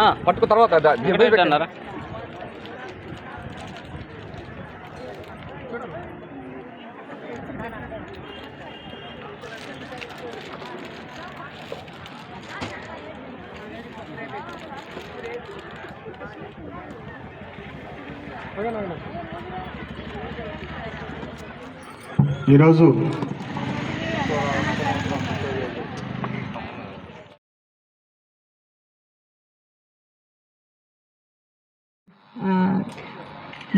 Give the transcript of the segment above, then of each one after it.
నా పట్టుకు తర్వాత. అన్నారా ఈరోజు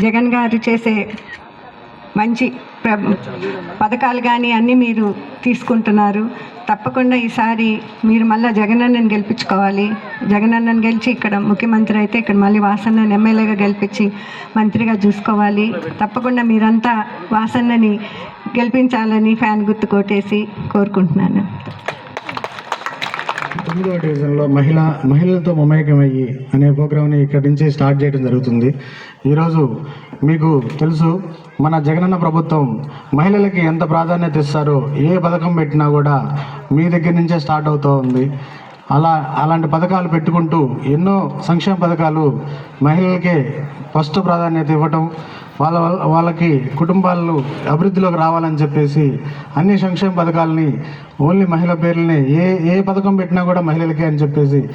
జగన్ గారు చేసే మంచి పథకాలు కానీ అన్నీ మీరు తీసుకుంటున్నారు. తప్పకుండా ఈసారి మీరు మళ్ళీ జగనన్నను గెలిపించుకోవాలి. జగనన్నను గెలిచి ఇక్కడ ముఖ్యమంత్రి అయితే ఇక్కడ మళ్ళీ వాసన్నను ఎమ్మెల్యేగా గెలిపించి మంత్రిగా చూసుకోవాలి. తప్పకుండా మీరంతా వాసన్నని గెలిపించాలని ఫ్యాన్ గుర్తు కొట్టేసి కోరుకుంటున్నాను. తొమ్మిదవ డివిజన్లో మహిళ మహిళలతో మమేకమయ్యి అనే ప్రోగ్రామ్ని ఇక్కడి నుంచి స్టార్ట్ చేయడం జరుగుతుంది. ఈరోజు మీకు తెలుసు మన జగనన్న ప్రభుత్వం మహిళలకి ఎంత ప్రాధాన్యత ఇస్తారో ఏ పథకం పెట్టినా కూడా మీ దగ్గర నుంచే స్టార్ట్ అవుతూ ఉంది. అలా అలాంటి పథకాలు పెట్టుకుంటూ ఎన్నో సంక్షేమ పథకాలు మహిళలకే ఫస్ట్ ప్రాధాన్యత ఇవ్వటం వాళ్ళ వాళ్ళకి కుటుంబాలు అభివృద్ధిలోకి రావాలని చెప్పేసి అన్ని సంక్షేమ పథకాలని ఓన్లీ మహిళ పేర్లని ఏ ఏ పథకం పెట్టినా కూడా మహిళలకే అని చెప్పేసి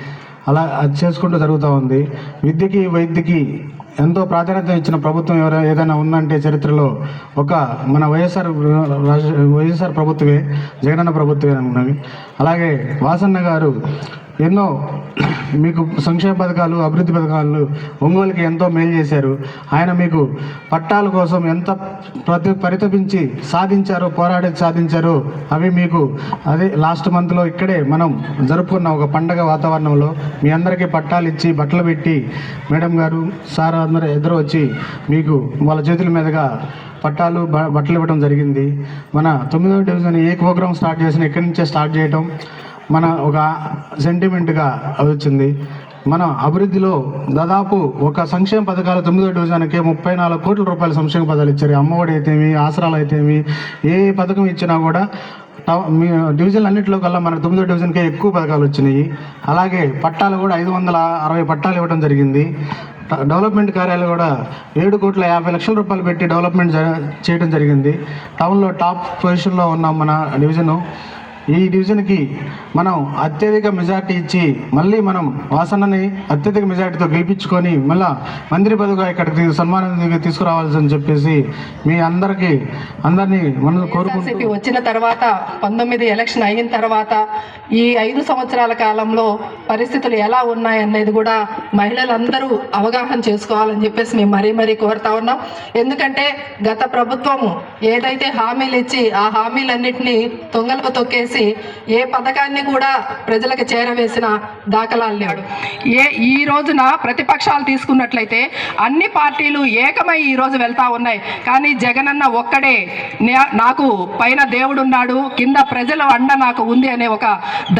అలా అది చేసుకుంటూ జరుగుతూ ఉంది. విద్యకి వైద్యకి ఎంతో ప్రాధాన్యత ఇచ్చిన ప్రభుత్వం ఎవరైనా ఏదైనా ఉందంటే చరిత్రలో ఒక మన వైఎస్ఆర్ వైఎస్ఆర్ ప్రభుత్వమే జగనన్న ప్రభుత్వమే ఉన్నవి అలాగే వాసన్న గారు ఎన్నో మీకు సంక్షేమ పథకాలు అభివృద్ధి పథకాలు ఒంగోలుకి ఎంతో మేలు చేశారు. ఆయన మీకు పట్టాల కోసం ఎంత ప్రతి పరితపించి సాధించారో పోరాడి సాధించారో అవి మీకు అదే లాస్ట్ మంత్లో ఇక్కడే మనం జరుపుకున్న ఒక పండగ వాతావరణంలో మీ అందరికీ పట్టాలు ఇచ్చి బట్టలు పెట్టి మేడం గారు సార్ అందరూ ఎదురు వచ్చి మీకు వాళ్ళ చేతుల మీదుగా పట్టాలు బ- బట్టలు ఇవ్వడం జరిగింది. మన తొమ్మిదవ డివిజన్ ఏ ప్రోగ్రామ్ స్టార్ట్ చేసిన ఇక్కడి నుంచే స్టార్ట్ చేయటం? మన ఒక సెంటిమెంట్గా వచ్చింది. మన అభివృద్ధిలో దాదాపు ఒక సంక్షేమ పథకాలు తొమ్మిదో డివిజన్కి ముప్పై నాలుగు కోట్ల రూపాయల సంక్షేమ పథకాలు ఇచ్చారు. అమ్మఒడి అయితేమి ఆసరాలు అయితేమి ఏ పథకం ఇచ్చినా కూడా మీ డివిజన్ అన్నింటిలో కల్లా మన తొమ్మిదో డివిజన్కే ఎక్కువ పథకాలు వచ్చినాయి. అలాగే పట్టాలు కూడా ఐదు వందల అరవై పట్టాలు ఇవ్వడం జరిగింది. డెవలప్మెంట్ కార్యాలు కూడా ఏడు కోట్ల యాభై లక్షల రూపాయలు పెట్టి డెవలప్మెంట్ చేయడం జరిగింది. టౌన్లో టాప్ పొజిషన్లో ఉన్నాం మన డివిజను. ఈ డివిజన్కి మనం అత్యధిక మెజార్టీ ఇచ్చి మళ్ళీ మనం వాసనని అత్యధిక మెజార్టీతో గెలిపించుకొని మళ్ళా మంత్రి పదవిగా ఇక్కడికి సన్మానం తీసుకురావాల్సి చెప్పేసి మీ అందరికీ అందరినీ మనం కోరుకుంటూ వచ్చిన తర్వాత పంతొమ్మిది ఎలక్షన్ అయిన తర్వాత ఈ ఐదు సంవత్సరాల కాలంలో పరిస్థితులు ఎలా ఉన్నాయనేది కూడా మహిళలందరూ అవగాహన చేసుకోవాలని చెప్పేసి మేము మరీ మరీ కోరుతా ఉన్నాం. ఎందుకంటే గత ప్రభుత్వము ఏదైతే హామీలు ఇచ్చి ఆ హామీలన్నింటినీ తొంగలకు తొక్కేసి ఏ పథకాన్ని కూడా ప్రజలకు చేరవేసిన దాఖలాలు లేడు ఏ ఈ రోజున ప్రతిపక్షాలు తీసుకున్నట్లయితే అన్ని పార్టీలు ఏకమై ఈ రోజు వెళ్తా ఉన్నాయి. కానీ జగనన్న ఒక్కడే నాకు పైన దేవుడు ఉన్నాడు కింద ప్రజల అండ నాకు ఉంది అనే ఒక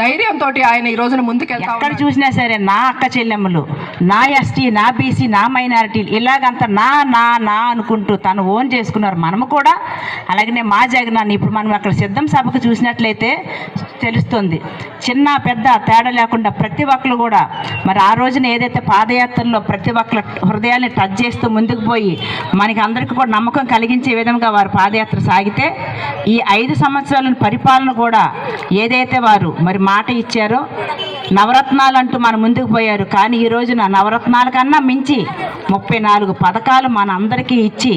ధైర్యంతో ఆయన ఈ రోజున ముందుకెళ్తా ఎక్కడ. చూసినా సరే నా అక్క చెల్లెమ్మలు నా ఎస్టీ నా బీసీ నా మైనారిటీలు ఇలాగంత నా నా నా అనుకుంటూ తను ఓన్ చేసుకున్నారు మనము కూడా. అలాగనే మా జగనాన్ని ఇప్పుడు మనం అక్కడ సిద్ధం సభకు చూసినట్లయితే తెలుస్తుంది. చిన్న పెద్ద తేడా లేకుండా ప్రతి ఒక్కరు కూడా మరి ఆ రోజున ఏదైతే పాదయాత్రలో ప్రతి ఒక్కరు హృదయాన్ని టచ్ చేస్తూ ముందుకు పోయి మనకి అందరికీ కూడా నమ్మకం కలిగించే విధంగా వారు పాదయాత్ర సాగితే ఈ ఐదు సంవత్సరాల పరిపాలన కూడా ఏదైతే వారు మరి మాట ఇచ్చారో నవరత్నాలు అంటూ మన ముందుకు పోయారు. కానీ ఈ రోజున నవరత్నాల కన్నా మించి ముప్పై నాలుగు పథకాలు మన అందరికీ ఇచ్చి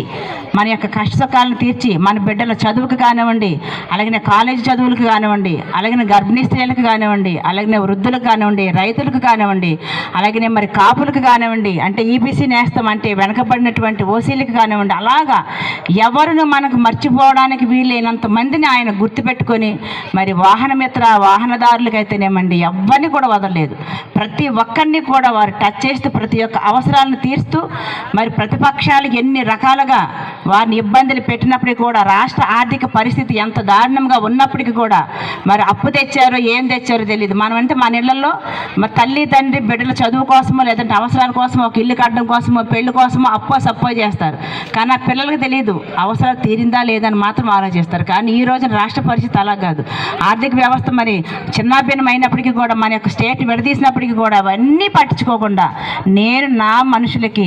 మన యొక్క కష్టసుఖాలను తీర్చి మన బిడ్డల చదువుకు కానివ్వండి అలాగే కాలేజీ చదువులకు కానివ్వండి అలాగే గర్భిణీ స్త్రీలకు కానివ్వండి అలాగనే వృద్ధులకు కానివ్వండి రైతులకు కానివ్వండి అలాగే మరి కాపులకు కానివ్వండి అంటే ఈబీసీ నేస్తం అంటే వెనకబడినటువంటి ఓసీలకు కానివ్వండి అలాగా ఎవరిని మనకు మర్చిపోవడానికి వీలైనంత మందిని ఆయన గుర్తుపెట్టుకొని మరి వాహనమిత్ర వాహనదారులకైతేనేమండి ఎవరిని కూడా వదలలేదు. ప్రతి ఒక్కరిని కూడా వారు టచ్ చేస్తూ ప్రతి ఒక్క అవసరాలను తీరుస్తూ మరి ప్రతిపక్షాలు ఎన్ని రకాలుగా వారిని ఇబ్బందులు పెట్టినప్పటికీ కూడా రాష్ట్ర ఆర్థిక పరిస్థితి ఎంత దారుణంగా ఉన్నప్పటికీ కూడా మరి అప్పు తెచ్చారో ఏం తెచ్చారో తెలియదు మనం అంటే మన ఇళ్ళలో మరి తల్లి తండ్రి బిడ్డల చదువు కోసమో లేదంటే అవసరాల కోసమో ఒక ఇల్లు కట్టడం కోసమో పెళ్ళి కోసమో అప్పో సప్పో చేస్తారు. కానీ ఆ పిల్లలకి తెలియదు అవసరాలు తీరిందా లేదని మాత్రం ఆలోచిస్తారు. కానీ ఈ రోజున రాష్ట్ర పరిస్థితి అలా కాదు. ఆర్థిక వ్యవస్థ మరి చిన్నాభిన్నమైనప్పటికీ కూడా మన యొక్క స్టేట్ విడదీసినప్పటికీ కూడా అవన్నీ పట్టించుకోకుండా నేను నా మనుషులకి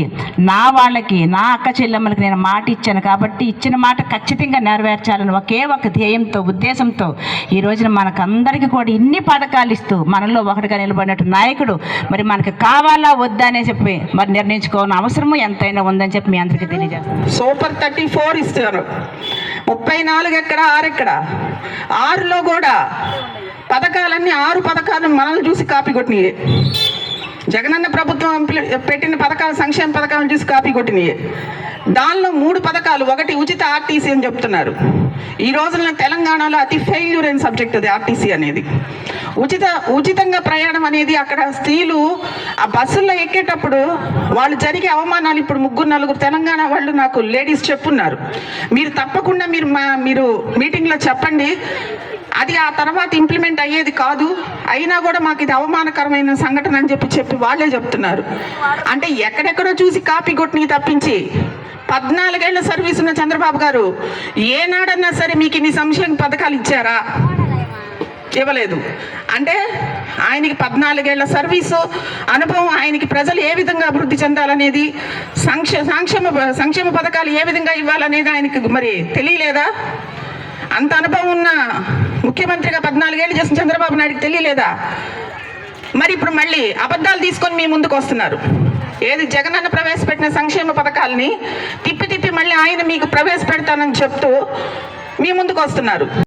నా వాళ్ళకి నా అక్క చెల్లెమ్మలకి నేను మాట ఇచ్చాను కాబట్టి ఇచ్చిన మాట ఖచ్చితంగా నెరవేర్చాలని ఒకే ఒక ధ్యేయంతో ఉద్దేశంతో ఈ రోజున మనకందరికీ కూడా ఇన్ని పథకాలు ఇస్తూ మనలో ఒకటిగా నిలబడినట్టు నాయకుడు మరి మనకి కావాలా వద్దా అనే చెప్పి మరి నిర్ణయించుకోవాలని అవసరము ఎంతైనా ఉందని చెప్పి మీ అందరికీ తెలియజేస్తాను. సూపర్ థర్టీ ఫోర్ ఇస్తారు. ముప్పై నాలుగు ఎక్కడ? ఆరు ఎక్కడ ఆరులో కూడా. పథకాలన్నీ ఆరు పథకాలు మనల్ని చూసి కాపీ కొట్టినాయి. జగనన్న ప్రభుత్వం పెట్టిన పథకాలు సంక్షేమ పథకాలను చూసి కాపీ కొట్టినాయి. దానిలో మూడు పథకాలు ఒకటి ఉచిత ఆర్టీసీ అని చెప్తున్నారు. ఈ రోజున తెలంగాణలో అతి ఫెయిల్యూర్ అయిన సబ్జెక్ట్ అది ఆర్టీసీ అనేది. ఉచిత ఉచితంగా ప్రయాణం అనేది అక్కడ స్త్రీలు ఆ బస్సుల్లో ఎక్కేటప్పుడు వాళ్ళు జరిగే అవమానాలు ఇప్పుడు ముగ్గురు నలుగురు తెలంగాణ వాళ్ళు నాకు లేడీస్ చెప్పున్నారు. మీరు తప్పకుండా మీరు మా మీరు మీటింగ్లో చెప్పండి. అది ఆ తర్వాత ఇంప్లిమెంట్ అయ్యేది కాదు. అయినా కూడా మాకు ఇది అవమానకరమైన సంఘటన అని చెప్పి చెప్పి వాళ్ళే చెప్తున్నారు. అంటే ఎక్కడెక్కడో చూసి కాపీ కొట్టిని తప్పించి పద్నాలుగేళ్ళ సర్వీస్ ఉన్న చంద్రబాబు గారు ఏనాడన్నా సరే మీకు ఇన్ని సంక్షేమ పథకాలు ఇచ్చారా? ఇవ్వలేదు. అంటే ఆయనకి పద్నాలుగేళ్ళ సర్వీసు అనుభవం ఆయనకి ప్రజలు ఏ విధంగా అభివృద్ధి చెందాలనేది సంక్షే సంక్షేమ సంక్షేమ పథకాలు ఏ విధంగా ఇవ్వాలనేది ఆయనకి మరి తెలియలేదా? అంత అనుభవం ఉన్న ముఖ్యమంత్రిగా పద్నాలుగేళ్ళు చేసిన చంద్రబాబు నాయుడుకి తెలియలేదా? మరి ఇప్పుడు మళ్ళీ అబద్ధాలు తీసుకొని మీ ముందుకు వస్తున్నారు. ఏది జగనన్న ప్రవేశపెట్టిన సంక్షేమ పథకాలని తిప్పి తిప్పి మళ్ళీ ఆయన మీకు ప్రవేశపెడతానని చెప్తూ మీ ముందుకు వస్తున్నారు.